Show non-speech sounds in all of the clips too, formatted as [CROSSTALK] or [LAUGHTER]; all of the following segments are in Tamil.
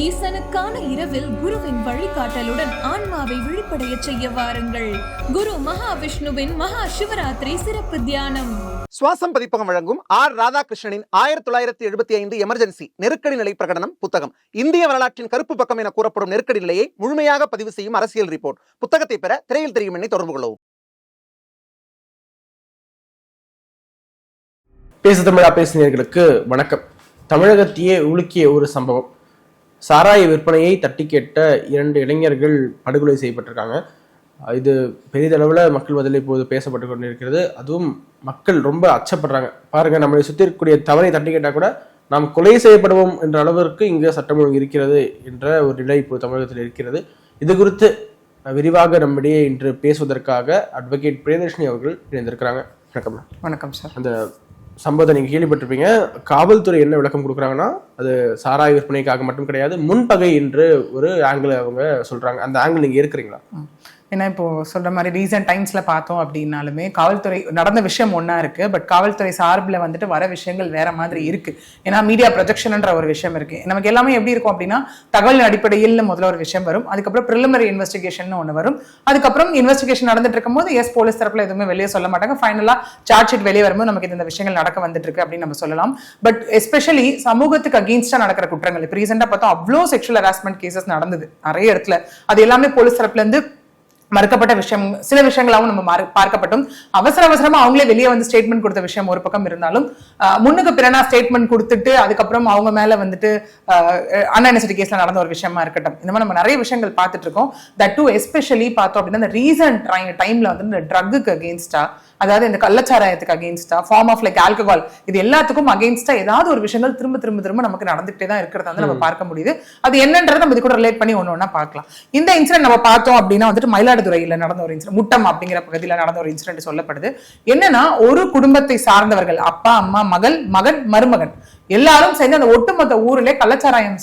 ஈசனுக்கான இரவில் குருவின் வழிகாட்டலுடன் ஆன்மாவை விழிப்படைய செய்ய வாருங்கள். குரு மகாவிஷ்ணுவின் மகா சிவராத்திரி சிறப்பு தியானம். சுவாசம் பதிப்பகம் வழங்கும் ஆர் ராதாகிருஷ்ணனின் ஆயிரத்தி தொள்ளாயிரத்தி எழுபத்தி ஐந்து எமர்ஜென்சி நெருக்கடி நிலை பிரகடனம் புத்தகம். இந்திய வரலாற்றின் கருப்பு பக்கம் என கூறப்படும் நெருக்கடி நிலையை முழுமையாக பதிவு செய்யும் அரசியல் ரிப்போர்ட். புத்தகத்தை பெற திரையில் தெரியும் எண்ணை தொடர்பு கொள்ளவும். பேசு தமிழா பேசினர்களுக்கு வணக்கம். தமிழகத்தையே உலுக்கிய ஒரு சம்பவம். சாராய விற்பனையை தட்டி கேட்ட இரண்டு இளைஞர்கள் படுகொலை செய்யப்பட்டிருக்காங்க. இது பெரிதளவில் மக்கள் மத்தியில் இப்போது பேசப்பட்டு கொண்டிருக்கிறது. அதுவும் மக்கள் ரொம்ப அச்சப்படுறாங்க. பாருங்க நம்மளை சுற்றி இருக்கக்கூடிய தவறை தட்டி கேட்டால் கூட நாம் கொலை செய்யப்படுவோம் என்ற அளவிற்கு இங்கு சட்டம் ஒழுங்கு இருக்கிறது என்ற ஒரு நிலை இப்போது தமிழகத்தில் இருக்கிறது. இது குறித்து விரிவாக நம்மிடையே இன்று பேசுவதற்காக அட்வொகேட் பிரியதர்ஷினி அவர்கள் இணைந்திருக்கிறாங்க. வணக்கம். வணக்கம் சார். அந்த சம்பவத்தை நீங்கள் கேள்விப்பட்டிருப்பீங்க. காவல்துறை என்ன விளக்கம் கொடுக்குறாங்கன்னா அது சாராய விற்பனைக்காக மட்டும் கிடையாது முன்பகை என்று ஒரு ஆங்கிள் அவங்க சொல்கிறாங்க அந்த ஆங்கிள் நீங்கள் இருக்கிறீங்களா ஏன்னா இப்போ சொல்ற மாதிரி ரீசன்ட் டைம்ஸ்ல பார்த்தோம் அப்படின்னாலுமே காவல்துறை நடந்த விஷயம் ஒன்னா இருக்கு பட் காவல்துறை சார்பில் வந்துட்டு வர விஷயங்கள் வேற மாதிரி இருக்கு. ஏன்னா மீடியா ப்ரொஜெக்ஷன்ன்ற ஒரு விஷயம் இருக்கு. நமக்கு எல்லாமே எப்படி இருக்கும் அப்படின்னா தகவல் அடிப்படையில் முதல்ல ஒரு விஷயம் வரும் அதுக்கப்புறம் ப்ரிலிமரி இன்வெஸ்டிகேஷன் ஒன்று வரும் அதுக்கப்புறம் இன்வெஸ்டிகேஷன் நடந்துட்டு இருக்கும்போது எஸ் போலீஸ் தரப்புல எதுவுமே வெளியே சொல்ல மாட்டாங்க. ஃபைனலா சார்ஜ் ஷீட் வெளியே வரும்போது நமக்கு இந்த விஷயங்கள் நடக்க வந்துட்டு இருக்கு அப்படின்னு நம்ம சொல்லலாம். பட் எஸ்பெஷலி சமூகத்துக்கு அகேன்ஸ்டா நடக்கிற குற்றங்கள். இப்போ ரீசெண்டா பார்த்தோம் அவ்வளோ செக்ஷுவல் ஹராஸ்மெண்ட் கேசஸ் நடந்தது நிறைய இடத்துல. அது எல்லாமே போலீஸ் தரப்புல இருந்து மறுக்கப்பட்ட விஷயம் சில விஷயங்களாவும் நம்ம பார்க்கப்பட்டும். அவசர அவசரமா அவங்களே வெளியே வந்து ஸ்டேட்மெண்ட் கொடுத்த விஷயம் ஒரு பக்கம் இருந்தாலும் முன்னுக்கு பிறனா ஸ்டேட்மெண்ட் கொடுத்துட்டு அதுக்கப்புறம் அவங்க மேல வந்துட்டு அன்என்எஸ்டி கேஸ்ல நடந்த ஒரு விஷயமா இருக்கட்டும். இந்த மாதிரி நம்ம நிறைய விஷயங்கள் பார்த்துட்டு இருக்கோம். தட் டூ எஸ்பெஷலி பார்த்தோம் அப்படின்னா இந்த ரீசன்ட் டைம்ல வந்து இந்த ட்ரக்குக்கு அகேன்ஸ்டா அதாவது இந்த கள்ளச்சாராயத்துக்கு அகேன்ஸ்டா ஃபார்ம் ஆஃப் லைக் ஆல்கஹால் இது எல்லாத்துக்கும் அகேன்ஸ்டா ஏதாவது ஒரு விஷயங்கள் திரும்ப திரும்ப திரும்ப நமக்கு நடந்துகிட்டே தான் இருக்கிறத வந்து நம்ம பார்க்க முடியுது. அது என்னன்றதை நம்ம இது கூட ரிலேட் பண்ணி ஒன்று ஒன்றா பார்க்கலாம். இந்த இன்சிடென்ட் நம்ம பார்த்தோம் அப்படின்னா வந்துட்டு மயிலாடுதுறையில் நடந்த ஒரு இன்சிடென்ட் முட்டம் அப்படிங்கிற பகுதியில் நடந்த ஒரு இன்சிடென்ட் சொல்லப்படுது என்னன்னா ஒரு குடும்பத்தை சார்ந்தவர்கள் அப்பா அம்மா மகள் மகன் மருமகன் எல்லாரும் சேர்ந்து அந்த ஒட்டுமொத்த ஊரிலே கள்ளச்சாராயம்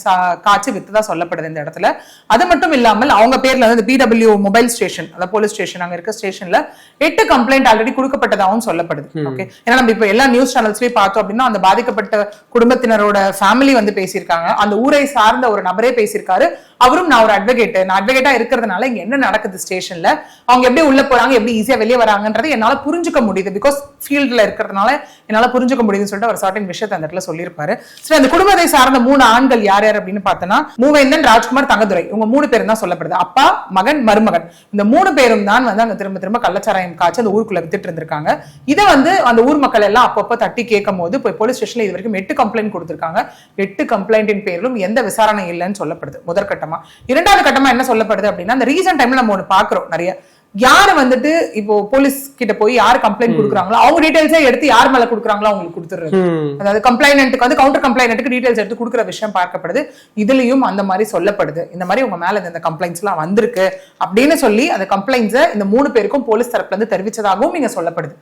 காய்ச்சி வித்ததா சொல்லப்படுது இந்த இடத்துல. அது மட்டும் இல்லாமல் அவங்க பேர்ல வந்து பிடபிள்யூ மொபைல் ஸ்டேஷன் அதாவது போலீஸ் ஸ்டேஷன் அங்க இருக்க ஸ்டேஷன்ல எட்டு கம்ப்ளைண்ட் ஆல்ரெடி கொடுக்கப்பட்டதாகவும் சொல்லப்படுது. ஓகே ஏன்னா நம்ம இப்ப எல்லா நியூஸ் சேனல்ஸ்லயும் பார்த்தோம் அப்படின்னா அந்த பாதிக்கப்பட்ட குடும்பத்தினரோட ஃபேமிலி வந்து பேசியிருக்காங்க. அந்த ஊரை சார்ந்த ஒரு நபரே பேசியிருக்காரு. அவரும் நான் ஒரு அட்வொகேட் நான் அட்வொகேட்டா இருக்கிறதுனால இங்க என்ன நடக்குது ஸ்டேஷன்ல அவங்க எப்படி உள்ள போறாங்க? எப்படி ஈஸியா வெளியே வராங்கன்றது என்னால புரிஞ்சுக்க முடியுது. பிகாஸ் ஃபீல்ட்ல இருக்கிறதுனால என்னால புரிஞ்சுக்க முடியுதுன்னு சொல்லிட்டு ஒரு சர்டன் விஷயத்தை அந்த இடத்துல சொல்லியிருப்பாரு. சரி அந்த குடும்பத்தை சார்ந்த மூணு ஆண்கள் யார் யார் அப்படின்னு பார்த்தோன்னா மூவேந்தன் ராஜ்குமார் தங்கதுரை. இவங்க மூணு பேரும் தான் சொல்லப்படுது. அப்பா மகன் மருமகன். இந்த மூணு பேரும் தான் வந்து அங்க திரும்ப திரும்ப கள்ளச்சாராயம் காய்ச்சி அந்த ஊருக்குள்ள வித்துட்டு இருந்திருக்காங்க. இதை வந்து அந்த ஊர் மக்கள் எல்லாம் அப்பப்போ தட்டி கேட்கும் போது போய் போலீஸ் ஸ்டேஷன்ல இது வரைக்கும் எட்டு கம்ப்ளைண்ட் கொடுத்திருக்காங்க. எட்டு கம்ப்ளைண்டின் பேரிலும் எந்த விசாரணை இல்லைன்னு சொல்லப்படுது. முதற்கட்டமா. இரண்டாவது கட்டமா என்ன சொல்லப்படுது அப்படின்னா அந்த ரீசன்ட் டைம்ல நம்ம ஒன்று பாக்குறோம் நிறைய. யாரு வந்துட்டு இப்போ போலீஸ் கிட்ட போய் யார் கம்ப்ளைண்ட் கொடுக்குறாங்களோ அவங்க டீடைல்ஸே எடுத்து யார் மேல கொடுக்குறாங்களோ அவங்களுக்கு கொடுத்துருது அதாவது கம்ப்ளைண்ட்டுக்கு வந்து கவுண்டர் கம்ப்ளைண்ட்டுக்கு டீடைல்ஸ் எடுத்து கொடுக்குற விஷயம் பார்க்கப்படுது. இதுலயும் அந்த மாதிரி சொல்லப்படுது. இந்த மாதிரி உங்க மேல இந்த கம்ப்ளைண்ட்ஸ் எல்லாம் வந்திருக்கு அப்படின்னு சொல்லி அந்த கம்ப்ளைண்ட்ஸை இந்த மூணு பேருக்கும் போலீஸ் தரப்புல இருந்து தெரிவிச்சதாகவும் இங்க சொல்லப்படுது.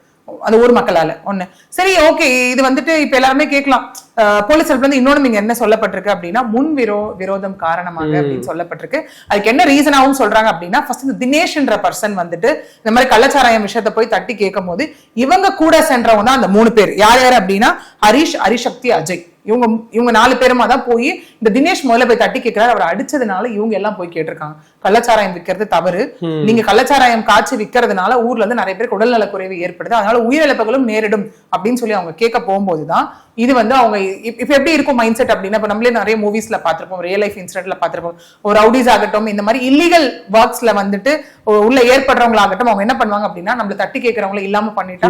அந்த ஊர் மக்களால. ஒண்ணு. சரி ஓகே இது வந்துட்டு இப்ப எல்லாருமே கேட்கலாம். போலீஸ் தரப்புல இருந்து இன்னொன்னு இங்க என்ன சொல்லப்பட்டிருக்கு அப்படின்னா முன் விரோ விரோதம் காரணமாக அப்படின்னு சொல்லப்பட்டிருக்கு. அதுக்கு என்ன ரீசனாவும் சொல்றாங்க அப்படின்னா ஃபர்ஸ்ட் இந்த தினேஷ்ன்ற பர்சன் வந்துட்டு இந்த மாதிரி கள்ளச்சாராயம் விஷயத்தை போய் தட்டி கேட்கும் போது இவங்க கூட சென்றவங்க தான் அந்த மூணு பேர். யார் யார் அப்படின்னா ஹரிஷ் ஹரிசக்தி அஜய். இவங்க இவங்க நாலு பேருமா தான் போய் இந்த தினேஷ் முதல்ல போய் தட்டி கேட்கிறாரு. அவர் அடிச்சதுனால இவங்க எல்லாம் போய் கேட்டிருக்காங்க. கள்ளச்சாராயம் விற்கிறது தவறு. நீங்க கள்ளச்சாராயம் காய்ச்சி விற்கிறதுனால ஊர்ல இருந்து நிறைய பேருக்கு உடல்நல குறைவு ஏற்படுது. அதனால உயிரிழப்புகளும் நேரிடும் அப்படின்னு சொல்லி அவங்க கேட்க போகும்போதுதான் இது வந்து அவங்க இப்- இப்ப எப்படி இருக்கும் மைண்ட் செட் அப்படின்னா இப்ப நம்மளே நிறைய மூவிஸ்ல பார்த்திருப்போம் ரியல் லைஃப் இன்சிடென்ட்ல பார்த்திருப்போம். ஒரு ரவுடிஸ் ஆகட்டும் இந்த மாதிரி இல்லீகல் ஒர்க்ஸ்ல வந்துட்டு உள்ள ஏற்படுறவங்களாகட்டும் அவங்க என்ன பண்ணுவாங்க அப்படின்னா நம்மள தட்டி கேட்கறவங்கள இல்லாம பண்ணிட்டா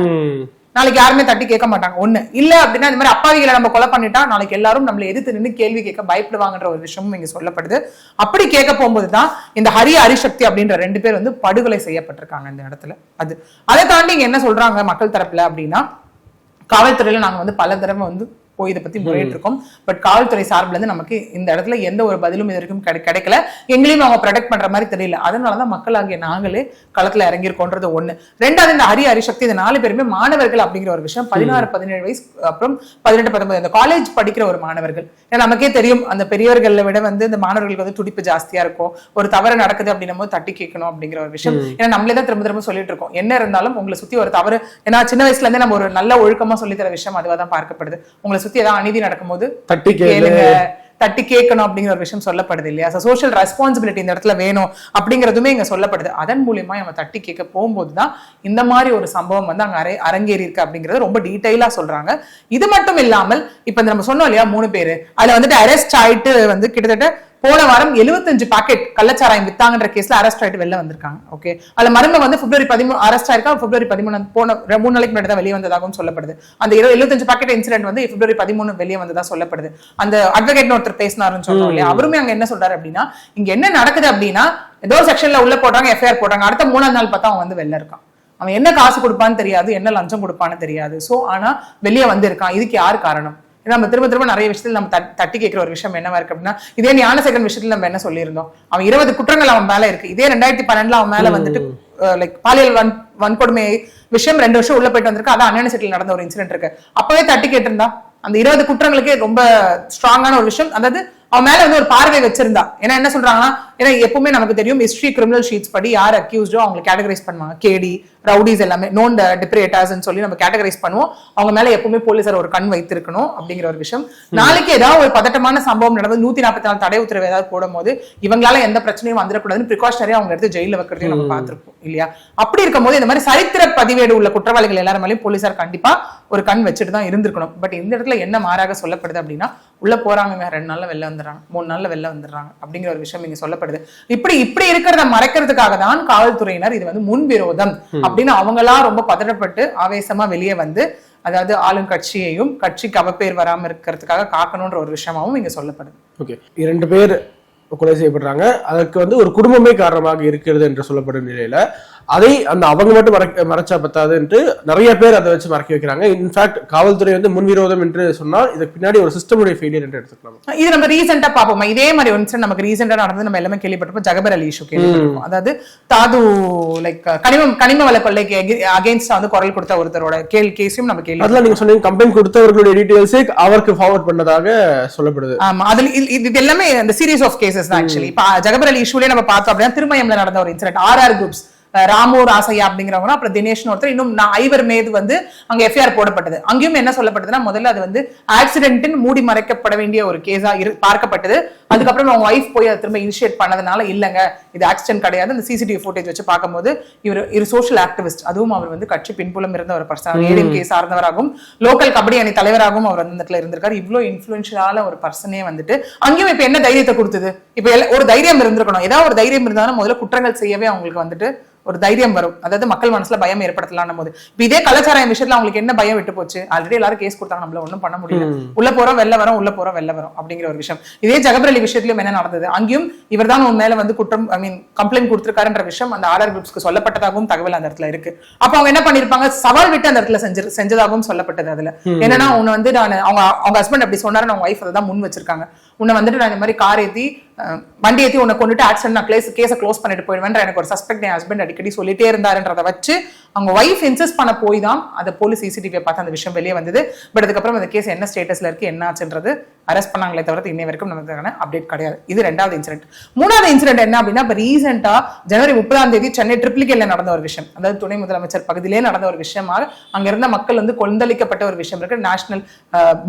நாளைக்கு யாருமே தட்டி கேட்க மாட்டாங்க. ஒண்ணு இல்ல அப்படின்னா இந்த மாதிரி அப்பாவிகளை நம்ம கொலை பண்ணிட்டா நாளைக்கு எல்லாரும் நம்மள எதிர்த்து நின்று கேள்வி கேட்க பயப்படுவாங்கன்ற ஒரு விஷயமும் இங்க சொல்லப்படுது. அப்படி கேட்க போகும்போது தான் இந்த ஹரி ஹரிசக்தி அப்படின்ற ரெண்டு பேர் வந்து படுகொலை செய்யப்பட்டிருக்காங்க இந்த இடத்துல. அது அதை தாண்டி இங்க என்ன சொல்றாங்க மக்கள் தரப்புல அப்படின்னா காவல்துறையில நாங்க வந்து பல தடவை வந்து போய் இதை பத்தி முறையிட்டு இருக்கோம் பட் காவல்துறை சார்பில் இருந்து நமக்கு இந்த இடத்துல எந்த ஒரு பதிலும் இது வரைக்கும் கிடை- கிடைக்கல. எங்களையும் அவங்க ப்ரொடெக்ட் பண்ற மாதிரி தெரியல. அதனாலதான் மக்களாகிய நாங்களே களத்துல இறங்கியிருக்கோன்றது ஒண்ணு. ரெண்டாவது இந்த ஹரி ஹரிசக்தி இந்த நாலு பேருமே மாணவர்கள் அப்படிங்கிற ஒரு விஷயம். பதினாறு பதினேழு வயசு அப்புறம் பதினெட்டு பத்தொன்பது. இந்த காலேஜ் படிக்கிற ஒரு மாணவர்கள். ஏன்னா நமக்கே தெரியும் அந்த பெரியவர்களை விட வந்து இந்த மாணவர்களுக்கு வந்து துடிப்பு ஜாஸ்தியா இருக்கும். ஒரு தவறு நடக்குது அப்படின்னும் போது தட்டி கேட்கணும் அப்படிங்கிற ஒரு விஷயம். ஏன்னா நம்மளே தான் திரும்ப திரும்ப சொல்லிட்டு இருக்கோம் என்ன இருந்தாலும் உங்களை சுத்தி ஒரு தவறு. ஏன்னா சின்ன வயசுல இருந்தே நம்ம ஒரு நல்ல ஒழுக்கமா சொல்லி தர விஷயம் அதுவா தான் பார்க்கப்படுது. உங்களை சுத்தி ஏதாவது அநீதி நடக்கும்போது தட்டி கேளு. கேளுங்க. தட்டி கேட்கணும் அப்படிங்கிற ஒரு விஷயம் சொல்லப்படுது இல்லையா? சோஷியல் ரெஸ்பான்சிபிலிட்டி இந்த இடத்துல வேணும் அப்படிங்கிறதுமே இங்க சொல்லப்படுது. அதன் மூலியமா நம்ம தட்டி கேட்க போகும்போது தான் இந்த மாதிரி ஒரு சம்பவம் வந்து அங்க அரை அரங்கேறி இருக்கு அப்படிங்கறது ரொம்ப டீடைலா சொல்றாங்க. இது மட்டும் இல்லாமல் இப்ப நம்ம சொன்னோம் இல்லையா மூணு பேரு. அதுல வந்துட்டு அரெஸ்ட் ஆயிட்டு வந்து கிட்டத்தட்ட போன வாரம் 75 பாக்கெட் கள்ளச்சாராயம் வித்தாங்கன்ற கேஸ்ல அரெஸ்ட் ஆயிட்டு வெளில வந்திருக்காங்க ஓகே அதுல மரும வந்து பிப்ரவரி பதிமூணு அரெஸ்ட் ஆயிருக்கா? பிப்ரவரி பதிமூணு போன மூணு நாளைக்கு முன்னாடி தான் வெளியே வந்ததாகவும் சொல்லப்படுது. அந்த இரு- 75 பாக்கெட் இன்சிடென்ட் வந்து பிப்ரவரி பதிமூணு வெளியே வந்ததா சொல்லப்படுது. அந்த அட்வொகேட் ஒருத்தர் பேசினாருன்னு சொன்னோம் இல்லையா? அவருமே அங்க என்ன சொல்றாரு அப்படின்னா இங்க என்ன நடக்குது அப்படின்னா ஏதோ செக்ஷன்ல உள்ள போடுறாங்க எஃப்ஐஆர் போடுறாங்க அடுத்த மூணாவது நாள் பார்த்தா அவன் வந்து வெளில இருக்கான். அவன் என்ன காசு கொடுப்பான்னு தெரியாது என்ன லஞ்சம் கொடுப்பான்னு தெரியாது. சோ ஆனா வெளியே வந்து இருக்கான் இதுக்கு யார் காரணம்? நம்ம திரும்ப திரும்ப நிறைய விஷயத்துல நம்ம தட்- தட்டி கேட்கிற ஒரு விஷயம் என்னவா இருக்கு அப்படின்னா இதே ஞானசேகரன் விஷயத்துல நம்ம என்ன சொல்லியிருந்தோம்? அவன் இருபது குற்றங்கள் அவன் மேல இருக்கு. இதே ரெண்டாயிரத்தி பன்னெண்டுல அவன் மேல வந்துட்டு லைக் பாலியல் வன் வன்கொடுமை விஷயம் ரெண்டு வருஷம் உள்ள போயிட்டு வந்திருக்கு. அதான் அண்ணன் செட்டில் நடந்த ஒரு இன்சிடென்ட் இருக்கு. அப்பவே தட்டி கேட்டிருந்தா. அந்த இருபது குற்றங்களுக்கே ரொம்ப ஸ்ட்ராங்கான ஒரு விஷயம். அதாவது அவன் மேல வந்து ஒரு பார்வை வச்சிருந்தா. ஏன்னா என்ன சொல்றாங்கன்னா ஏன்னா எப்பவுமே நமக்கு தெரியும் ஹிஸ்ட்ரி கிரிமினல் ஷீட்ஸ் படி யார் அக்யூஸ்டோ அவங்க கேட்டகரைஸ் பண்ணுவாங்க. கேடி ரவுடிஸ் எல்லாமே நோன் டிப்ரேட்டர்ஸ் சொல்லி நம்ம கேட்டகரைஸ் பண்ணுவோம். அவங்க மேல எப்பவுமே போலீசார் ஒரு கண் வைத்திருக்கணும் அப்படிங்கிற ஒரு விஷயம். நாளைக்கு ஏதாவது ஒரு பதட்டமான சம்பவம் நடந்து நூத்தி நாற்பத்தி நாலு தடை உத்தரவு ஏதாவது போடும்போது இவங்களால எந்த பிரச்சனையும் வந்துடக்கூடாதுன்னு ப்ரிகாஷனரி அவங்க எடுத்து ஜெயில வைக்கிறதையும் நம்ம பார்த்திருப்போம் இல்லையா? அப்படி இருக்கும்போது இந்த மாதிரி சரித்திர பதிவேடு உள்ள குற்றவாளிகள் எல்லாரும் மேலயும் போலீசார் கண்டிப்பா ஒரு கண் வச்சுட்டு தான் இருந்திருக்கணும். பட் இந்த இடத்துல என்ன மாறாக சொல்லப்படுது அப்படின்னா உள்ள போறாங்க ரெண்டு நாள்ல வெளில வந்துடுறாங்க மூணு நாள்ல வெளில வந்துடுறாங்க அப்படிங்கிற ஒரு விஷயம் இங்க சொல்லப்படுது. இப்படி இப்படி இருக்கிறத மறைக்கிறதுக்காக தான் காவல்துறையினர் இது வந்து முன்விரோதம் அப்படின்னு அவங்களா ரொம்ப பதட்டப்பட்டு ஆவேசமா வெளியே வந்து அதாவது ஆளுங்கட்சியையும் கட்சிக்கு அவப்பேர் வராம இருக்கிறதுக்காக காக்கணும்ன்ற ஒரு விஷயமாவும் இங்க சொல்லப்படுது. ஓகே. இரண்டு பேர் கொலை செய்யப்படுறாங்க. அதற்கு வந்து ஒரு குடும்பமே காரணமாக இருக்கிறது என்று சொல்லப்படும் நிலையில அதை அந்த அவங்க மட்டும் மறைக்க மறைச்சா பத்தாது என்று நிறைய பேர் அதை வச்சு மறைக்க வைக்கிறாங்க. இன்ஃபேக்ட் காவல்துறை வந்து முன்விரோதம் என்று சொன்னால் இதுக்கு பின்னாடி ஒரு சிஸ்டமுடைய ஃபெயிலியர் என்று எடுத்துக்கலாம்? இது நம்ம ரீசெண்டா பாப்போம் இதே மாதிரி incident நமக்கு ரீசெண்டா நடந்து நம்ம எல்லாமே கேள்விப்பட்டிருப்போம். ஜகபர் அலி இஷ்யூ கேள்விப்பட்டிருப்போம். அதாவது தாது லைக் கனிமம் கனிம வள கொள்ளைக்கு அகேன்ஸ்டா வந்து குரல் கொடுத்த ஒருத்தரோட கேள் கேஸையும் நம்ம கேள்வி அதெல்லாம் நீங்க சொன்னீங்க. கம்ப்ளைண்ட் கொடுத்தவர்களுடைய டீடைல்ஸே அவருக்கு ஃபார்வர்ட் பண்ணதாக சொல்லப்படுது. ஆமா. அதுல இது- எல்லாமே இந்த சீரிஸ் ஆஃப் கேசஸ் தான் ஆக்சுவலி இப்ப ஜகபர் அலி இஷ்யூலே நம்ம பார்த்தோம் அப்படின்னா திருமயம்ல நடந்த ஒரு incident RR groups Ramu Rasaiya அப்படிங்கிறவங்க அப்புறம் தினேஷ்னு ஒருத்தர் இன்னும் நான் ஐவர் மீது வந்து அங்க எஃப்ஐஆர் போடப்பட்டது. அங்கேயும் என்ன சொல்லப்பட்டதுன்னா முதல்ல அது வந்து ஆக்சிடென்ட் மூடி மறைக்கப்பட வேண்டிய ஒரு கேஸா இரு பார்க்கப்பட்டது. அதுக்கப்புறம் அவங்க ஒய்ஃப் போய் அதை திரும்ப இனிஷியேட் பண்ணதுனால இல்லங்க இது ஆக்சிடென்ட் கிடையாது. இந்த சிசிடிவி ஃபுட்டேஜ் வச்சு பார்க்கும்போது இவர் இரு சோஷியல் ஆக்டிவிஸ்ட் அதுவும் அவர் வந்து கட்சி பின்புலம் இருந்த ஒரு பர்சன் ஏடிஎம்கே சார்ந்தவராகவும் லோக்கல் கபடி அணி தலைவராகவும் அவர் இந்த இடத்துல இருந்திருக்காரு. இவ்வளோ இன்ஃபுளுன்ஷியலான ஒரு பர்சனே வந்துட்டு அங்கேயும் இப்ப என்ன தைரியத்தை கொடுத்தது? இப்ப ஒரு தைரியம் இருந்திருக்கணும். ஏதாவது ஒரு தைரியம் இருந்தாலும் முதல்ல குற்றங்கள் செய்யவே அவங்களுக்கு வந்துட்டு ஒரு தைரியம் வரும். அதாவது மக்கள் மனசுல பயம் ஏற்படுத்தலாம் போது. இப்ப இதே கலாச்சாரம் விஷயத்துல அவங்களுக்கு என்ன பயம் விட்டு போச்சு? ஆல்ரெடி எல்லாரும் கேஸ் கொடுத்தாங்க. நம்மள ஒண்ணும் பண்ண முடியல. உள்ள போறோம் வெளில வரோம் உள்ள போறோம் வெளில வரோம் அப்படிங்கிற ஒரு விஷயம். இதே ஜகபர் அலி விஷயத்திலும் என்ன நடந்தது? அங்கேயும் இவர் தான் உன் மேல வந்து குற்றம் ஐ மீன் கம்ப்ளைண்ட் கொடுத்திருக்காருன்ற விஷயம் அந்த ஆர்ஆர் குரூப்ஸ்க்கு சொல்லப்பட்டதாகவும் தகவல் அந்த இடத்துல இருக்கு. அப்ப அவங்க என்ன பண்ணிருப்பாங்க? சவால் விட்டு அந்த இடத்துல செஞ்சு செஞ்சதாகவும் சொல்லப்பட்டது அதுல. என்னன்னா உன்னை வந்து நான் அவங்க அவங்க ஹஸ்பண்ட் அப்படி சொன்னாரு அவங்க ஒய்ஃப் அதை தான் முன் வச்சிருக்காங்க. உன்னை வந்துட்டு நான் இந்த மாதிரி கார் ஏற்றி வண்டி ஏற்றி உன்னை கொண்டுட்டு ஆக்சிடென்ட் நான் கேஸ் கேஸை க்ளோஸ் பண்ணிட்டு போயிடுவேன்ற எனக்கு ஒரு சஸ்பெக்ட் என் ஹஸ்பண்ட் அடிக்கடி சொல்லிட்டே இருந்தாருன்றதை வச்சு அவங்க ஒய்ஃப் இன்சிஸ்ட் பண்ண போய் தான் அந்த போலீஸ் சிசிடிவியை பார்த்து அந்த விஷயம் வெளியே வந்தது. பட் அதுக்கப்புறம் அந்த கேஸ் என்ன ஸ்டேட்டஸ்ல இருக்கு என்ன ஆச்சுன்றது அரெஸ்ட் பண்ணாங்களே தவிர இன்னை வரைக்கும் நமக்கான அப்டேட் கிடையாது. இது ரெண்டாவது இன்சிடென்ட் மூணாவது இன்சிடென்ட் என்ன அப்படின்னா இப்போ ரீசெண்டாக ஜனவரி முப்பதாம் தேதி சென்னை ட்ரிப்ளிகேல நடந்த ஒரு விஷயம். அதாவது துணை முதலமைச்சர் பகுதியிலே நடந்த ஒரு விஷயமாக அங்கே இருந்த மக்கள் வந்து கொந்தளிக்கப்பட்ட ஒரு விஷயம் இருக்கு. நேஷனல்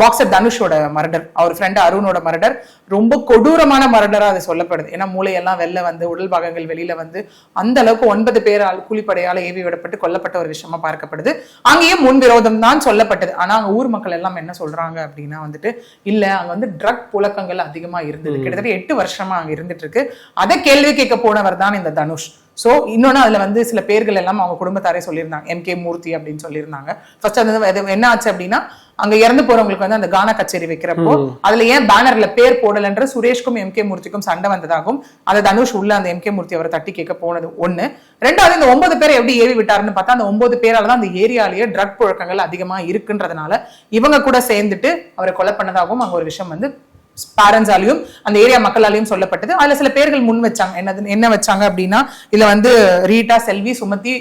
பாக்ஸர் தனுஷோட மர்டர் அவர் ஃப்ரெண்ட் அருணோட மர்டர் ரொம்ப கொடூரமான மரடராக அது சொல்லப்படுது. ஏன்னா மூளையெல்லாம் வெளில வந்து உடல் பாகங்கள் வெளியில வந்து அந்த அளவுக்கு ஒன்பது பேரால் கூலிப்படையால் ஏவி விடப்பட்டு கொல்லப்பட்ட ஒரு விஷயமா பார்க்கப்படுது. அங்கேயும் முன்விரோதம் தான் சொல்லப்பட்டது. ஆனா அங்க ஊர் மக்கள் எல்லாம் என்ன சொல்றாங்க அப்படின்னா வந்துட்டு இல்ல அங்க வந்து ட்ரக் புழக்கங்கள் அதிகமா இருந்தது. கிட்டத்தட்ட எட்டு வருஷமா அங்க இருந்துட்டு இருக்கு அதை கேள்வி கேட்க போனவர் தான் இந்த தனுஷ். சோ இன்னொன்னு அதுல வந்து சில பேர்கள் எல்லாம் அவங்க குடும்பத்தாரே சொல்லியிருந்தாங்க. எம் கே மூர்த்தி அப்படின்னு சொல்லியிருந்தாங்க. ஃபர்ஸ்ட் அது என்ன ஆச்சு அப்படின்னா அங்க இறந்து போறவங்களுக்கு வந்து அந்த கானா கச்சேரி வைக்கிறப்போ அதுல ஏன் பேனர்ல பேர் போடலன்ற சுரேஷ்க்கும் எம் கே மூர்த்திக்கும் சண்டை வந்ததாகவும் அதை தனுஷ் உள்ள அந்த எம் கே மூர்த்தி அவரை தட்டி கேட்க போனது ஒண்ணு. ரெண்டாவது இந்த ஒன்பது பேரை எப்படி ஏவி விட்டாருன்னு பார்த்தா அந்த ஒன்பது பேரால தான் அந்த ஏரியாலேயே ட்ரக் புழக்கங்கள் அதிகமா இருக்குன்றதுனால இவங்க கூட சேர்ந்துட்டு அவரை கொலை பண்ணதாகவும் அங்க ஒரு விஷயம் வந்து பேரண்ட்ஸாலையும் அந்த ஏரியா மக்களாலையும் சொல்லப்பட்டது. அதுல சில பேர்கள் முன் வச்சாங்க. என்னது என்ன வச்சாங்க அப்படின்னா இதுல வந்து ரீட்டா செல்வி சுமதி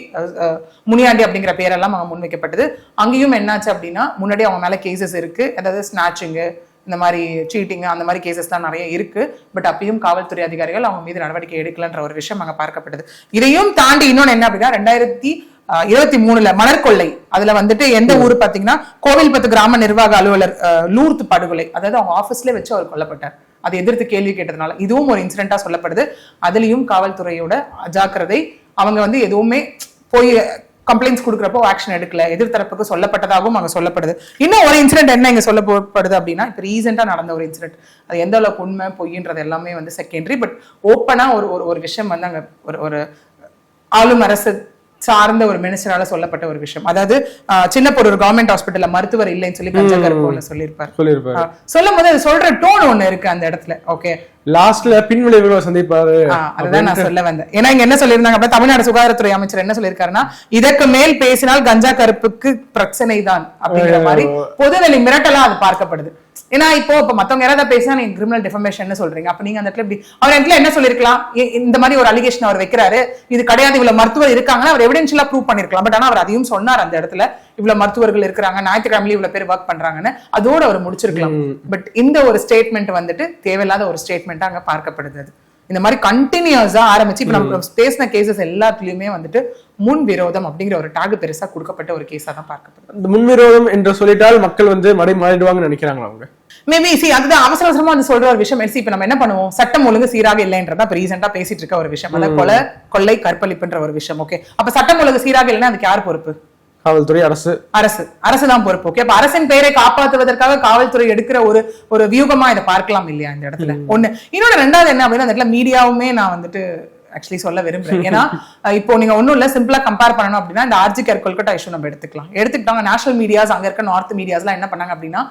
முனியாண்டி அப்படிங்கிற பேரெல்லாம் அவங்க முன் வைக்கப்பட்டது. அங்கேயும் என்னாச்சு அப்படின்னா முன்னாடி அவங்க மேல கேசஸ் இருக்கு. அதாவது ஸ்நாச்சிங்கு இந்த மாதிரி சீட்டிங்கு அந்த மாதிரி கேசஸ்லாம் நிறைய இருக்கு. பட் அப்பயும் காவல்துறை அதிகாரிகள் அவங்க மீது நடவடிக்கை எடுக்கலன்ற ஒரு விஷயம் அங்கே பார்க்கப்பட்டது. இதையும் தாண்டி இன்னொன்னு என்ன அப்படின்னா ரெண்டாயிரத்தி இருபத்தி மூணுல மணற்கொள்ளை அதுல வந்துட்டு எந்த ஊர் பாத்தீங்கன்னா கோவில்பத்து கிராம நிர்வாக அலுவலர் அஹ், லூர்த் படுகொலை. அதாவது அவங்க ஆபீஸ்ல வச்சு அவர் கொல்லப்பட்டார். அதை எதிர்த்து கேள்வி கேட்டதுனால. இதுவும் ஒரு இன்சிடென்ட்டா சொல்லப்படுது. அதுலயும் காவல்துறையோட அஜாக்கிரதை அவங்க வந்து எதுவுமே போய் கம்ப்ளைண்ட்ஸ் கொடுக்குறப்போ ஆக்ஷன் எடுக்கல. எதிர்த்தரப்புக்கு சொல்லப்பட்டதாகவும் அங்க சொல்லப்படுது. இன்னும் ஒரு இன்சிடென்ட் என்ன இங்க சொல்லப்படுது அப்படின்னா இப்போ ரீசெண்டா நடந்த ஒரு இன்சிடென்ட் அது எந்த அளவுக்கு உண்மை பொய்ன்றது எல்லாமே வந்து செகண்டரி பட் ஓப்பனா ஒரு ஒரு ஒரு விஷயம் வந்து அங்க ஒரு ஒரு ஆளும் அரசு சார்ந்த ஒரு மினிஸ்டரால சொல்லப்பட்ட ஒரு விஷயம். அதாவது ஆஹ், சின்னப்பூர் ஒரு கவர்மெண்ட் ஹாஸ்பிட்டல்ல மருத்துவர் இல்லைன்னு சொல்லி கஞ்சா கருப்போல சொல்லியிருப்பாரு. சொல்லும் போது அது சொல்ற டோன் ஒண்ணு இருக்கு அந்த இடத்துல. ஓகே லாஸ்ட்ல பின்விளைவுகளை சந்திப்பாரு. அதுதான் நான் சொல்ல வந்தேன். ஏன்னா இங்க என்ன சொல்லியிருந்தாங்க அப்ப தமிழ்நாடு சுகாதாரத்துறை அமைச்சர் என்ன சொல்லியிருக்காருன்னா இதற்கு மேல் பேசினால் கஞ்சா கருப்புக்கு பிரச்சனை தான் அப்படிங்கிற மாதிரி பொதுவெளி மிரட்டலா அது பார்க்கப்படுது. ஏன்னா இப்போ இப்ப மத்தவங்க யாராவது பேசினா நீங்க கிரிமினல் டிஃபர்மேஷன் சொல்றீங்க. அப்ப நீங்க அந்த இடத்துல இப்படி அவர் இடத்துல என்ன சொல்லிருக்கலாம் இந்த மாதிரி ஒரு அலிகேஷன் அவர் வைக்கிறாரு. இது கிடையாது இவ்வளவு மருத்துவர் இருக்காங்கன்னா அவர் எவிடென்ஷியலா ப்ரூவ் பண்ணிருக்கலாம். பட் ஆனா அவர் அதையும் சொன்னார் அந்த இடத்துல. இவ்வளவு மருத்துவர்கள் இருக்கிறாங்க ஞாயிற்றுக்கிழமையில இவ்வளவு பேர் ஒர்க் பண்றாங்கன்னு. அதோட அவர் முடிச்சிருக்கலாம். பட் இந்த ஒரு ஸ்டேட்மெண்ட் வந்துட்டு தேவையில்லாத ஒரு ஸ்டேட்மெண்ட் அங்க பார்க்கப்படுது. இந்த மாதிரி கண்டினியூஸா ஆரம்பிச்சு இப்ப நம்ம பேசின கேசஸ் எல்லாத்துலயுமே வந்துட்டு முன் விரோதம் அப்படிங்கிற ஒரு டாக் பெருசா கொடுக்கப்பட்ட ஒரு கேஸா தான் பார்க்கப்படுது இந்த முன்விரோதம் என்று சொல்லிட்டால் மக்கள் வந்து மடை மாறிடுவாங்கன்னு நினைக்கிறாங்களா அவங்க? மேபி சி அதுதான் அவசர அவசரமா வந்து சொல்ற ஒரு விஷயம். சி இப்ப நம்ம என்ன பண்ணுவோம்? சட்டம் ஒழுங்கு சீராக இல்லைன்றதா இப்ப ரீசெண்டா பேசிட்டு இருக்க ஒரு விஷயம். அதாவது கொலை கொள்ளை கற்பழிப்புன்ற ஒரு விஷயம் ஓகே அப்ப சட்டம் ஒழுங்கு சீராக இல்லைன்னா அதுக்கு யார் பொறுப்பு? காவல்துறை அரசு? அரசு. அரசு தான் பொறுப்பு ஓகே அப்ப அரசின் பெயரை காப்பாற்றுவதற்காக காவல்துறை எடுக்கிற ஒரு ஒரு வியூகமா இதை பார்க்கலாம் இல்லையா இந்த இடத்துல? ஒண்ணு. இன்னொன்னு ரெண்டாவது என்ன அப்படின்னா அந்த இடத்துல மீடியாவுமே நான் வந்துட்டு ஆக்சுவலி சொல்ல விரும்புறேன். ஏன்னா [LAUGHS] இப்போ நீங்க ஒண்ணும் இல்ல சிம்பிளா கம்பேர் பண்ணணும் அப்படின்னா இந்த ஆர்ஜி கேர் கொல்கட்டா இஷ்யூ நம்ம எடுத்துக்கலாம். எடுத்துக்கிட்டாங்க நேஷனல் மீடியாஸ் அங்க இருக்க நார்த் மீடியாஸ்லாம் என்ன பண்ணாங்க அப்படின்னா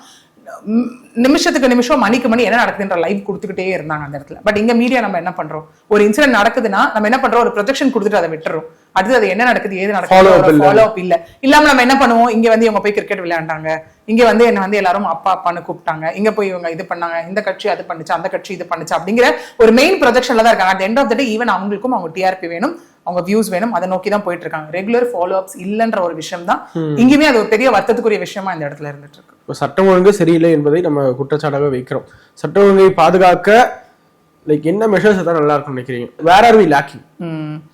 நிமிஷத்துக்கு நிமிஷம் மணிக்கு மணி என்ன நடக்குதுன்ற லைவ் கொடுத்துக்கிட்டே இருந்தாங்க அந்த இடத்துல. பட் இங்க மீடியா நம்ம என்ன பண்றோம்? ஒரு இன்சிடென்ட் நடக்குதுன்னா நம்ம என்ன பண்றோம்? ஒரு ப்ரொஜெக்ஷன் கொடுத்துட்டு அதை விட்டுறோம். அடுத்து அது என்ன நடக்குது ஏது நடக்குது இல்ல. ஃபாலோ அப் இல்ல. இல்லாம நம்ம என்ன பண்ணுவோம்? இங்க வந்து இவங்க போய் கிரிக்கெட் விளையாண்டாங்க. இங்க வந்து என்ன வந்து எல்லாரும் அப்பா அப்பான்னு கூப்பிட்டாங்க. இங்க போய் இவங்க இது பண்ணாங்க. இந்த கட்சி அது பண்ணுச்சு அந்த கட்சி இது பண்ணுச்சு அப்படிங்கிற ஒரு மெயின் ப்ரொஜெக்ஷன்ல தான் இருக்காங்க. At end of the day even அவங்களுக்கும் அவங்க டிஆர்பி வேணும் அவங்க வியூஸ் வேணும் அதை நோக்கி தான் போயிட்டு இருக்காங்க. ரெகுலர் ஃபாலோ அப்ஸ் இல்லன்ற ஒரு விஷயம் தான் இங்கேயுமே அது ஒரு பெரிய வருத்தத்துக்குரிய விஷயமா இந்த இடத்துல இருந்துட்டு இருக்கு. இப்போ சட்டம் ஒழுங்கு சரியில்லை என்பதை நம்ம குற்றச்சாட்டாக வைக்கிறோம். சட்டம் ஒழுங்கை பாதுகாக்க லைக் என்ன மெஷர்ஸ் தான் நல்லா இருக்கும் நினைக்கிறீங்க? வேற ஆர் வி லேக்கிங்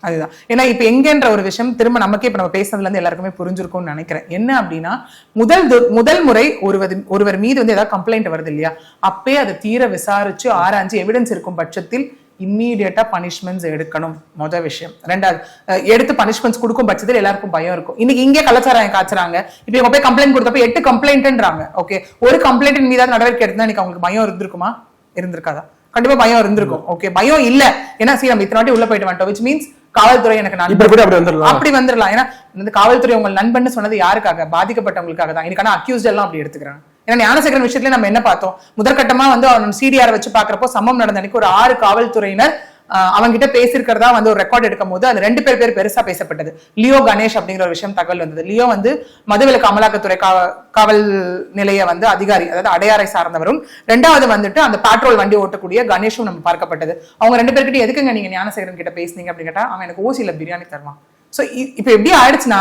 அதுதான். ஏன்னா இப்ப எங்கன்ற ஒரு விஷயம் திரும்ப நமக்கே இப்ப நம்ம பேசுனதுல இருந்து எல்லாருக்குமே புரிஞ்சிருக்கும்னு நினைக்கிறேன். என்ன அப்படின்னா முதல் முதல் முறை ஒருவர் ஒருவர் மீது வந்து ஏதாவது கம்ப்ளைண்ட் வருது இல்லையா? அப்பே அதை தீர விசாரிச்சு ஆராய்ஞ்சு எவிடன்ஸ் இருக்கும் பட்சத்தில் இம்மீடியட்டா பனிஷ்மெண்ட்ஸ் எடுக்கணும். முத விஷயம். ரெண்டாவது எடுத்து பனிஷ்மெண்ட்ஸ் கொடுக்கும் பட்சத்தில் எல்லாருக்கும் பயம் இருக்கும். இன்னைக்கு இங்கே கலாச்சாரம் காய்ச்சறாங்க இப்ப இவங்க போய் கம்ப்ளைண்ட் கொடுத்தப்ப எட்டு கம்ப்ளைண்ட்ன்றாங்க ஓகே ஒரு கம்ப்ளைண்ட் மீதாவது நடவடிக்கை எடுத்தா இன்னைக்கு அவங்களுக்கு பயம் இருந்திருக்குமா? இருந்திருக்காதா? கண்டிப்பா பயம் இருந்திருக்கும். ஓகே பயம் இல்ல. ஏன்னா சரி நம்ம இத்தனை வாட்டி உள்ள போயிட்டு வந்துட்டோம். Which மீன்ஸ் காவல்துறை எனக்கு கூட அப்படி வந்துடலாம். ஏன்னா இந்த காவல்துறை உங்கள் நண்பன் சொன்னது யாருக்காக? பாதிக்கப்பட்டவங்களுக்காக தான். இன்னைக்கான அக்யூஸ்ட் எல்லாம் அப்படி எடுத்துக்கிறாங்க. ஏன்னா ஞானசேகரன் விஷயத்துல நம்ம என்ன பார்த்தோம்? முதற்கட்டமா வந்து அவன் சிடிஆர் வச்சு பாக்குறப்போ சம்பவம் நடந்த அன்னைக்கு ஒரு ஆறு காவல்துறையினர் ஆஹ் அவங்கிட்ட பேசியிருக்கிறதா வந்து ஒரு ரெக்கார்ட் எடுக்கும் போது அது ரெண்டு பேர் பேர் பெருசா பேசப்பட்டது. லியோ கணேஷ் அப்படிங்கிற ஒரு விஷயம் தகவல் வந்தது. லியோ வந்து மதுவிலக்கு அமலாக்கத்துறை காவல் நிலைய வந்து அதிகாரி அதாவது அடையாறை சார்ந்தவரும். ரெண்டாவது வந்துட்டு அந்த பேட்ரோல் வண்டி ஓட்டக்கூடிய கணேஷும் நம்ம பார்க்கப்பட்டது. அவங்க ரெண்டு பேர்கிட்ட எதுக்குங்க நீங்க ஞானசேகரன் கிட்ட பேசுனீங்க அப்படின்னு கேட்டா அவன் எனக்கு ஓசியில பிரியாணி தருவான். சோ இப்ப எப்படி ஆயிடுச்சுன்னா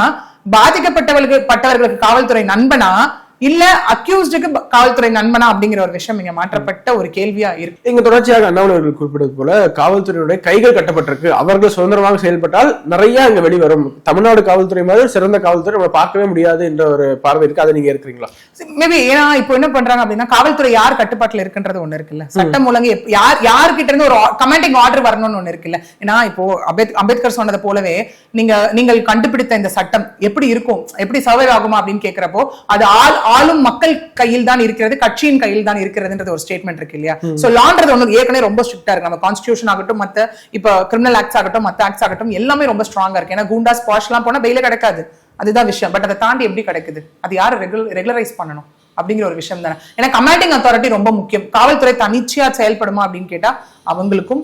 பாதிக்கப்பட்டவர்களுக்கு பட்டவர்களுக்கு காவல்துறை நண்பனா இல்ல அக்யூஸ்டுக்கு காவல்துறை நண்பனா அப்படிங்கிற ஒரு விஷயம் இங்க மாற்றப்பட்ட ஒரு கேள்வியா இருக்கு. இங்க தொடர்ச்சியாக அண்ணாமலை அவர்கள் குறிப்பிட்டது போல காவல்துறையுடைய கைகள் கட்டப்பட்டிருக்கு. அவர்கள் சுதந்திரமாக செயல்பட்டால் நிறைய இங்க வெளிவரும். தமிழ்நாடு காவல்துறை மாதிரி சிறந்த காவல்துறை நம்ம பார்க்கவே முடியாது என்ற ஒரு பார்வை இருக்கு. அதை நீங்க இருக்கிறீங்களா மேபி ஏன்னா இப்போ என்ன பண்றாங்க அப்படின்னா காவல்துறை யார் கட்டுப்பாட்டுல இருக்குன்றது ஒண்ணு இருக்குல்ல. சட்டம் ஒழுங்கு யார் யார்கிட்ட இருந்து ஒரு கமாண்டிங் ஆர்டர் வரணும்னு ஒண்ணு இருக்குல்ல. ஏன்னா இப்போ அம்பேத் அம்பேத்கர் சொன்னது போலவே நீங்க நீங்கள் கண்டுபிடித்த இந்த சட்டம் எப்படி இருக்கும்? எப்படி சர்வை ஆகுமா அப்படின்னு கேக்குறப்போ அது ஆள் ஆளும் மக்கள் கையில் தான் இருக்கிறது கட்சியின் கையில் தான் இருக்கிறதுன்றது ஒரு ஸ்டேட்மெண்ட் இருக்கு இல்லையா? சோ லான்றது ஒண்ணு ஏற்கனவே ரொம்ப ஸ்ட்ரிக்டா இருக்கு. நம்ம கான்ஸ்டியூஷன் ஆகட்டும் மத்த இப்ப கிரிமினல் ஆக்ட்ஸ் ஆகட்டும் மத்த ஆக்ட்ஸ் ஆகட்டும் எல்லாமே ரொம்ப ஸ்ட்ராங்கா இருக்கு. ஏன்னா குண்டா ஸ்பாஷ் எல்லாம் போனா பெயில கிடைக்காது. அதுதான் விஷயம். பட் அதை தாண்டி எப்படி கிடைக்குது? அது யாரு ரெகுலரைஸ் பண்ணணும்? அப்படிங்கிற ஒரு விஷயம் தானே. ஏன்னா கமாண்டிங் அத்தாரிட்டி ரொம்ப முக்கியம். காவல்துறை தனிச்சையா செயல்படுமா அப்படின்னு கேட்டா அவங்களுக்கும்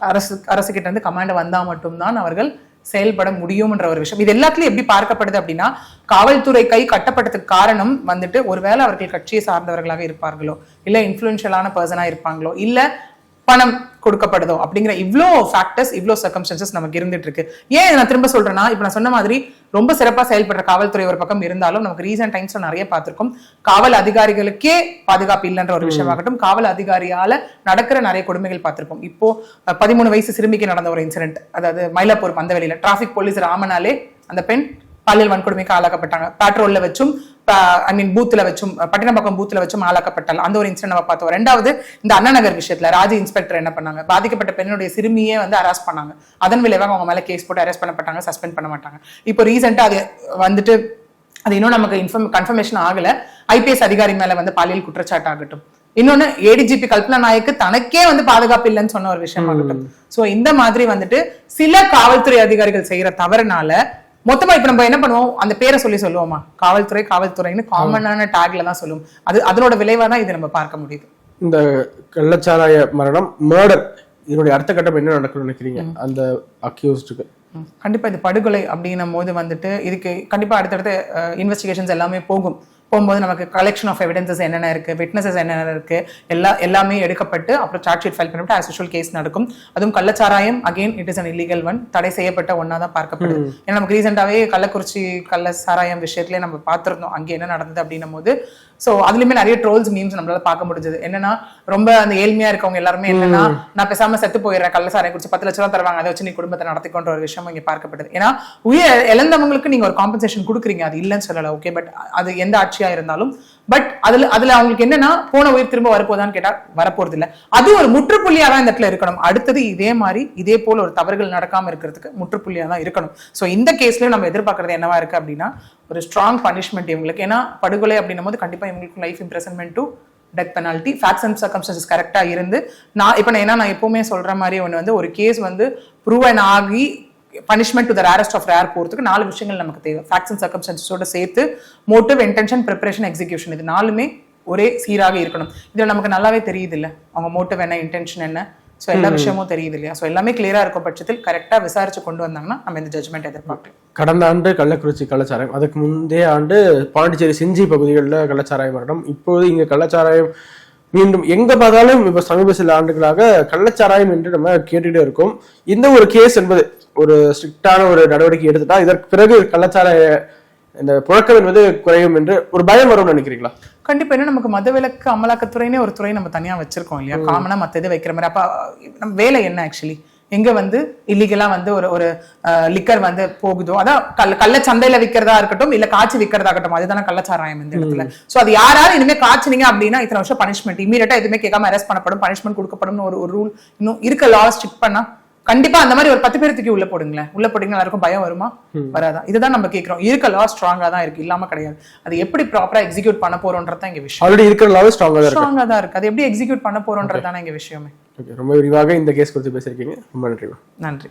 அரசு அரசு கிட்ட இருந்து கமாண்ட் வந்தா மட்டும்தான் அவர்கள் செயல்பட முடியும்ன்ற ஒரு விஷயம். இது எல்லாத்துலயும் எப்படி பார்க்கப்படுது அப்படின்னா காவல்துறை கை கட்டப்பட்டதுக்கு காரணம் வந்துட்டு ஒருவேளை அவர்கள் கட்சியை சார்ந்தவர்களாக இருப்பார்களோ இல்ல இன்ஃபுளுன்ஷியலான பர்சனா இருப்பாங்களோ இல்ல பணம் கொடுக்கப்படுதோ அப்படிங்கிற இவ்ளோ ஃபேக்டர்ஸ் இவ்ளோ சர்க்கம்ஸ்டன்சஸ் நமக்கு இருந்துட்டு இருக்கு ஏன் நான் திரும்ப சொல்றேன்னா இப்ப நான் சொன்ன மாதிரி ரொம்ப சிறப்பா செயல்படுற காவல்துறை ஒரு பக்கம் இருந்தாலும் நமக்கு ரீசன்ட் டைம்ஸ்ல நிறைய பார்த்திருக்கோம். காவல் அதிகாரிகளுக்கே பாதுகாப்பு இல்லைன்ற ஒரு விஷயமாகட்டும் காவல் அதிகாரியால நடக்கிற நிறைய கொடுமைகள் பார்த்திருப்போம். இப்போ பதிமூணு வயசு சிறுமிக்கு நடந்த ஒரு இன்சிடென்ட் அதாவது மயிலாப்பூர் மந்தவெளியில டிராபிக் போலீஸ் ராமனாலே அந்த பெண் பாலியல் வன்கொடுமைக்கு ஆளாக்கப்பட்டாங்க. பேட்ரோல்ல வச்சும் ஐ மீன் பூத்துல வச்சும் பட்டினப்பாக்கம் பூத்துல வச்சும் ஆளாக்கப்பட்டால் அந்த ஒரு இன்சிடென்ட் நம்ம பார்த்தோம். ரெண்டாவது இந்த அண்ணா நகர் விஷயத்துல ராஜி இன்ஸ்பெக்டர் என்ன பண்ணாங்க? பாதிக்கப்பட்ட பெண்ணுடைய சிறுமியே வந்து அரெஸ்ட் பண்ணாங்க. அதன் விளைவாக அவங்க மேல கேஸ் போட்டு அரெஸ்ட் பண்ணப்பட்டாங்க சஸ்பெண்ட் பண்ண மாட்டாங்க. இப்போ ரீசெண்டா அது வந்துட்டு அது இன்னும் நமக்கு இன்ஃபர்ம் கன்ஃபர்மேஷன் ஆகல. ஐபிஎஸ் அதிகாரி மேல வந்து பாலியல் குற்றச்சாட்டு ஆகட்டும். இன்னொன்னு ஏடிஜிபி கல்பனா நாயக்கு தனக்கே வந்து பாதுகாப்பு இல்லைன்னு சொன்ன ஒரு விஷயம் ஆகட்டும் சோ இந்த மாதிரி வந்துட்டு சில காவல்துறை அதிகாரிகள் செய்யற தவறுனால மொத்தமா இப்ப நம்ம என்ன பண்ணுவோம்? அந்த பேரை சொல்லி சொல்லுவோமா? காவல்துறை காவல்துறைன்னு காமனான டேக்ல தான் சொல்லுவோம் அது அதனோட விளைவா தான் இது நம்ம பார்க்க முடியுது. இந்த கள்ளச்சாராய மரணம் மர்டர் இதனுடைய அடுத்த கட்டம் என்ன நடக்கும்னு நினைக்கிறீங்க? அந்த அக்யூஸ்டுக்கு. கண்டிப்பா இது படுகொலை அப்படின்னும் போது வந்துட்டு இதுக்கு கண்டிப்பா அடுத்தடுத்த இன்வெஸ்டிகேஷன்ஸ் எல்லாமே போகும். போகும்போது நமக்கு கலெக்ஷன் ஆஃப் எவிடன்சஸ் என்னென்ன இருக்கு விட்னஸஸ் என்னென்ன இருக்கு எல்லா எல்லாமே எடுக்கப்பட்டு அப்புறம் சார்ஜ் ஷீட் ஃபைல் பண்ணிவிட்டு ஆஸ் யூஷுவல் கேஸ் நடக்கும். அதுவும் கள்ளச்சாராயம் again it is an illegal one தடை செய்யப்பட்ட ஒன்னா தான் பார்க்கப்படுது ஏன்னா நமக்கு ரீசெண்டாவே கள்ளக்குறிச்சி கள்ள சாராயம் விஷயத்திலே நம்ம பார்த்திருந்தோம். அங்கே என்ன நடந்தது அப்படின்னும் போது ஸோ அதுலயுமே நிறைய ட்ரோல்ஸ் மீம்ஸ் நம்மளால பார்க்க முடிஞ்சது. என்னன்னா ரொம்ப அந்த ஏழ்மையா இருக்கவங்க எல்லாருமே என்னன்னா நான் பேசாம செத்து போயிடுறேன் கள்ளசாராயம் குடிச்சு பத்து லட்ச ரூபா தருவாங்க அதை வச்சு நீ குடும்பத்தை நடத்திக்கொண்ட ஒரு விஷயம் இங்க பார்க்கப்படுது ஏன்னா உயிர் இழந்தவங்களுக்கு நீங்க ஒரு காம்பன்சேஷன் கொடுக்குறீங்க அது இல்லைன்னு சொல்லல ஓகே பட் அது எந்த ஆட்சியா இருந்தாலும் பட் அதுல அதுல அவங்களுக்கு என்னன்னா போன உயிர் திரும்ப வரப்போதான்னு கேட்டா வரப்போறது இல்ல அது ஒரு முற்றுப்புள்ளியா தான் இந்த இடத்துல இருக்கணும். அடுத்தது இதே மாதிரி இதே போல ஒரு தவறுகள் நடக்காம இருக்கிறதுக்கு முற்றுப்புள்ளியா தான் இருக்கணும். சோ இந்த கேஸ்லயும் நம்ம எதிர்பார்க்கறது என்னவா இருக்கு அப்படின்னா ஒரு ஸ்ட்ராங் பனிஷ்மெண்ட் இவங்களுக்கு. ஏன்னா படுகொலை அப்படின்னும் போது கண்டிப்பா இவங்களுக்கு life imprisonment to death penalty facts and circumstances கரெக்டாக இருந்து நான் இப்போ நான் ஏன்னா நான் எப்பவுமே சொல்கிற மாதிரி ஒன்று வந்து ஒரு கேஸ் வந்து ப்ரூவன் ஆகி punishment to the rarest of rare போகிறதுக்கு நாலு விஷயங்கள் நமக்கு தேவை. ஃபேக்ட்ஸ் அண்ட் சர்க்கம்ஸ்டன்சஸோட சேர்த்து மோட்டிவ் இன்டென்ஷன் ப்ரிப்பரேஷன் எக்ஸிகியூஷன் இது நாலுமே ஒரே சீராக இருக்கணும். இதுல நமக்கு நல்லாவே தெரியுது இல்ல அவங்க மோட்டிவ் என்ன இன்டென்ஷன் என்ன? ஸோ எல்லா விஷயமும் தெரியுது இல்லையா? ஸோ எல்லாமே கிளியரா இருக்கும் பட்சத்தில் கரெக்டா விசாரிச்சு கொண்டு வந்தாங்கன்னா நம்ம இந்த ஜட்மெண்ட் எதிர்பார்க்கலாம். கடந்த ஆண்டு கள்ளக்குறிச்சி கள்ளச்சாராயம் அதுக்கு முந்தைய ஆண்டு பாண்டிச்சேரி செஞ்சி பகுதிகளில் கள்ளச்சாராயம் மரணம் இப்போது இங்க கள்ளச்சாராயம் மீண்டும் எங்க பார்த்தாலும் இப்ப சமீப சில ஆண்டுகளாக கள்ளச்சாராயம் என்று நம்ம கேட்டுட்டே இருக்கோம். இந்த ஒரு கேஸ் என்பது ஒரு ஸ்ட்ரிக்டான ஒரு நடவடிக்கை எடுத்துட்டா இதற்கு பிறகு கள்ளச்சாராய இந்த புழக்கம் என்பது குறையும் என்று ஒரு பயம் வரும்னு நினைக்கிறீங்களா? கண்டிப்பா. என்ன நமக்கு மதவிலக்கு அமலாக்கத்துறைனே ஒரு துறை நம்ம தனியா வச்சிருக்கோம் இல்லையா? காமனா மத்த இது வைக்கிற மாதிரி. அப்ப நம்ம வேலை என்ன ஆக்சுவலி எங்க வந்து இல்லீகலா வந்து ஒரு ஒரு லிக்கர் வந்து போகுதோ? அதான் கள்ள சந்தையில விக்கிறதா இருக்கட்டும் இல்ல காய்ச்சி விக்கிறதா இருக்கட்டும் அதுதானே கள்ளச்சாராயம் இந்த இடத்துல. சோ அது யாராவது இனிமே காய்ச்சினீங்க அப்படின்னா இத்தனை வருஷம் பனிஷ்மெண்ட் இமீடியட்டா எதுவுமே கேட்காம அரெஸ்ட் பண்ணப்படும் பனிஷ்மெண்ட் கொடுக்கப்படும் ஒரு ஒரு ரூல் இன்னும் இருக்க. லா ஸ்ட்ரிக் பண்ணா கண்டிப்பா அந்த மாதிரி ஒரு பத்து பேர் தூக்கி உள்ள போடுங்களேன். உள்ள போட்டீங்கன்னா எல்லாருக்கும் பயம் வருமா? வராதா? இதுதான் நம்ம கேட்கிறோம் இருக்க லா ஸ்ட்ராங்கா தான் இருக்கு. இல்லாம கிடையாது. அது எப்படி ப்ராப்பரா எக்ஸிக்யூட் பண்ண போறோம்ன்றது தான் இங்க விஷயம். ஆல்ரெடி இருக்கிற லாவே ஸ்ட்ராங்காக தான் இருக்கு. ஸ்ட்ராங்கா தான் இருக்கு. அது எப்படி எக்ஸிக்யூட் பண்ண போறோம்ன்றது தானே இங்க விஷயமே. ரொம்ப விரிவாக இந்த கேஸ் குறித்து பேசியிருக்கீங்க. ரொம்ப நன்றி நன்றி.